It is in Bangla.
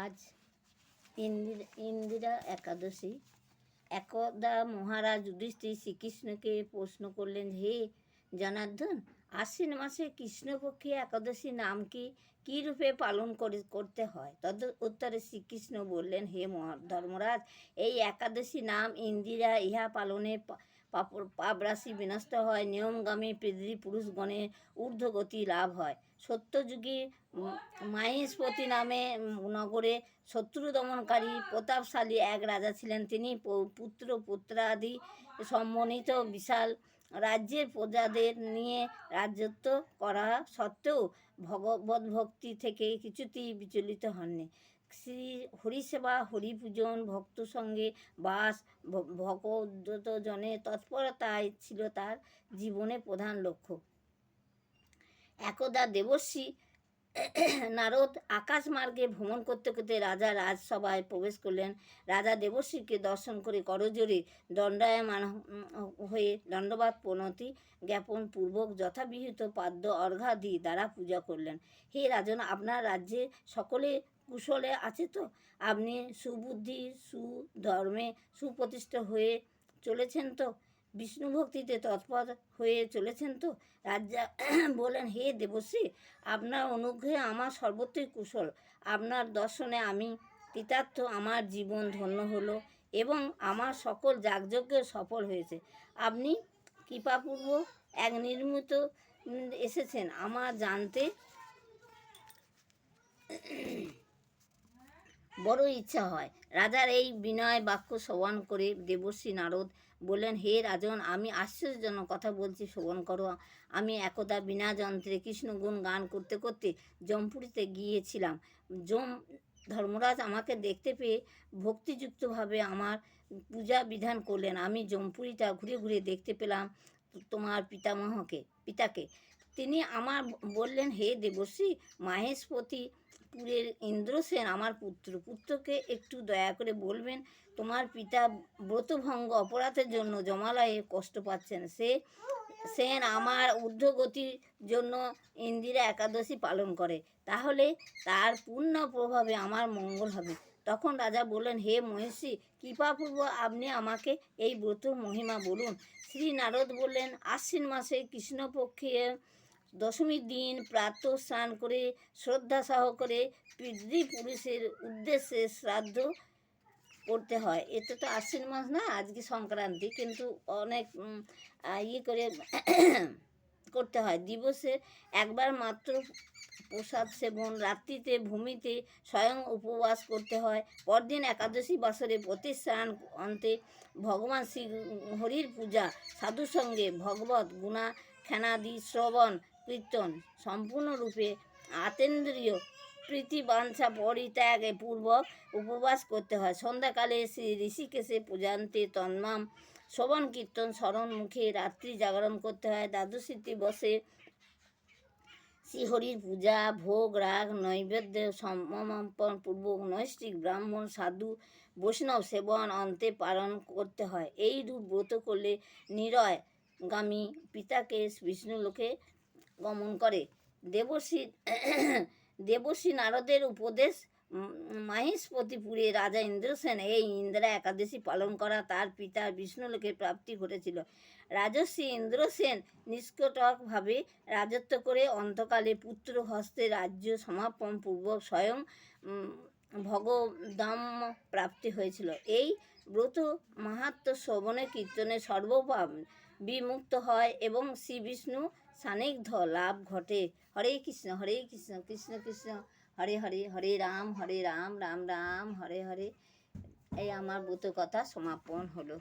আজ ইন্দিরা ইন্দিরা একাদশী। একদা মহারাজ যুধিষ্ঠির শ্রীকৃষ্ণকে প্রশ্ন করলেন, হে জনার্দন, আশ্বিন মাসে কৃষ্ণপক্ষে একাদশী নাম কি? কী রূপে পালন করে, করতে হয়? তদ উত্তরে শ্রীকৃষ্ণ বললেন, হে ধর্মরাজ এই একাদশী নাম ইন্দিরা, ইহা পালনে পা- পাপ- পাপরাশি বিনষ্ট হয় নিয়মগামী পৃথিবী পুরুষগণের ঊর্ধ্বগতি লাভ হয়। সত্যযুগী উম, মাহিষ্পতি নামে নগরে শত্রু দমনকারী প্রতাপশালী এক রাজা ছিলেন। তিনি পুত্র পুত্রাদি সম্মানিত বিশাল রাজ্যের প্রজাদের নিয়ে রাজত্ব করা সত্ত্বেও ভগবত ভক্তি থেকে কিছুতেই বিচলিত হননি। শ্রী হরিসেবা হরিপূজন ভক্ত সঙ্গে বাস, ভ- ভগবত জনের তৎপরতায় ছিল তার জীবনে প্রধান লক্ষ্য। একদা দেবশ্রী নারদ আকাশ মার্গে ভ্রমণ করতে করতে রাজা রাজসভায় প্রবেশ করলেন। রাজা দেবশ্রীকে দর্শন করে করজোরে দণ্ডায়মান হয়ে দণ্ডবাদ প্রণতি জ্ঞাপন পূর্বক যথাবিহিত পাদ্য অর্ঘাদি দ্বারা পূজা করলেন। হে রাজন, আপনার রাজ্যে সকলে কুশলে আছে তো? আপনি সুবুদ্ধি, সুধর্মে সুপ্রতিষ্ঠ হয়ে চলেছেন তো? বিষ্ণু ভক্তিতে তৎপর হয়ে চলেছেন তো? রাজা বলেন, হে দেবশ্রী, আপনার অনুগ্রহে আমার সর্বত্রই কুশল। আপনার দর্শনে আমি কৃতার্থ আমার জীবন ধন্য হলো এবং আমার সকল যাগযজ্ঞ সফল হয়েছে। আপনি কৃপাপূর্ব এক নির্মিত এসেছেন। আমার জানতে বড় ইচ্ছা হয়। রাজার এই বিনয় বাক্য শ্রবণ করে দেবশ্রী নারদ বললেন, হে রাজন, আমি আশ্চর্যজনক কথা বলছি, শ্রবণ করো। আমি একদা বিনা যন্ত্রে কৃষ্ণগুণ গান করতে করতে জমপুরিতে গিয়েছিলাম। যম, ধর্মরাজ আমাকে দেখতে পেয়ে ভক্তিযুক্তভাবে আমার পূজা বিধান করলেন। আমি জমপুরিটা ঘুরে ঘুরে দেখতে পেলাম তোমার পিতামহকে, পিতাকে। তিনি আমার বললেন, হে দেবশ্রী, মাহেশপতি পুরের ইন্দ্রসেন আমার পুত্র। পুত্রকে একটু দয়া করে বলবেন, তোমার পিতা ব্রতভঙ্গ অপরাধের জন্য জমালয়ে কষ্ট পাচ্ছেন। সে সেন আমার ঊর্ধ্বগতির জন্য ইন্দিরা একাদশী পালন করে। তাহলে তার পূর্ণ প্রভাবে আমার মঙ্গল হবে। তখন রাজা বললেন, হে মহিষী, কৃপাপূর্ব আপনি আমাকে এই ব্রত মহিমা বলুন। শ্রী নারদ বললেন, আশ্বিন মাসে কৃষ্ণপক্ষে দশমীর দিন প্রাতঃ স্নান করে শ্রদ্ধা সহকারে পিতৃপুরুষের উদ্দেশ্যে শ্রাদ্ধ করতে হয়। এতে তো আশ্বিন মাস না, আজকে সংক্রান্তি। কিন্তু অনেক ইয়ে করে করতে হয়। দিবসে একবার মাত্র প্রসাদ সেবন, রাত্রিতে ভূমিতে স্বয়ং উপবাস করতে হয়। পরদিন একাদশী বাসরে প্রতিষ্ঠান অন্তে ভগবান শ্রী হরির পূজা, সাধুর সঙ্গে ভগবত গুণা খেনাদি শ্রবণ কীর্তন সম্পূর্ণরূপে আতেন্দ্রিয় প্রীতি বাঞ্ছা পরিত্যাগে পূর্বক উপবাস করতে হয়। সন্ধ্যাকালে শ্রী ঋষিকেশে পূজান্তে তন্মাম শ্রবণ কীর্তন স্মরণ মুখে রাত্রি জাগরণ করতে হয়। দ্বাদশীতে বসে শ্রীহরির পূজা, ভোগ, রাগ, নৈবেদ্য সমর্পণ পূর্বক নৈষ্ঠিক ব্রাহ্মণ, সাধু, বৈষ্ণব সেবন অন্তে পালন করতে হয়। এই রূপ ব্রত করলে নিরয় গামী পিতাকে, বিষ্ণুলোকে গমন করে। দেবশ্রী দেবশ্রী নারদের উপদেশ মাহিষপতিপুরে রাজা ইন্দ্রসেন এই ইন্দ্রা একাদশী পালন করা তার পিতা বিষ্ণুলোকের প্রাপ্তি ঘটেছিল। রাজশ্রী ইন্দ্রসেন নিষ্কটকভাবে রাজত্ব করে অন্তকালে পুত্র হস্তে রাজ্য সমাপন পূর্বক স্বয়ং ভগদাম প্রাপ্তি হয়েছিল। এই ব্রত মাহাত্ম শ্রবণে কীর্তনে সর্বপাপ বিমুক্ত হয় এবং শ্রী বিষ্ণু সানিগ্ধ লাভ ঘটে। হরে কৃষ্ণ হরে কৃষ্ণ কৃষ্ণ কৃষ্ণ, হরে হরে হরে রাম হরে রাম রাম রাম, হরে হরে। এই আমার ব্রত কথা সমাপন হলো।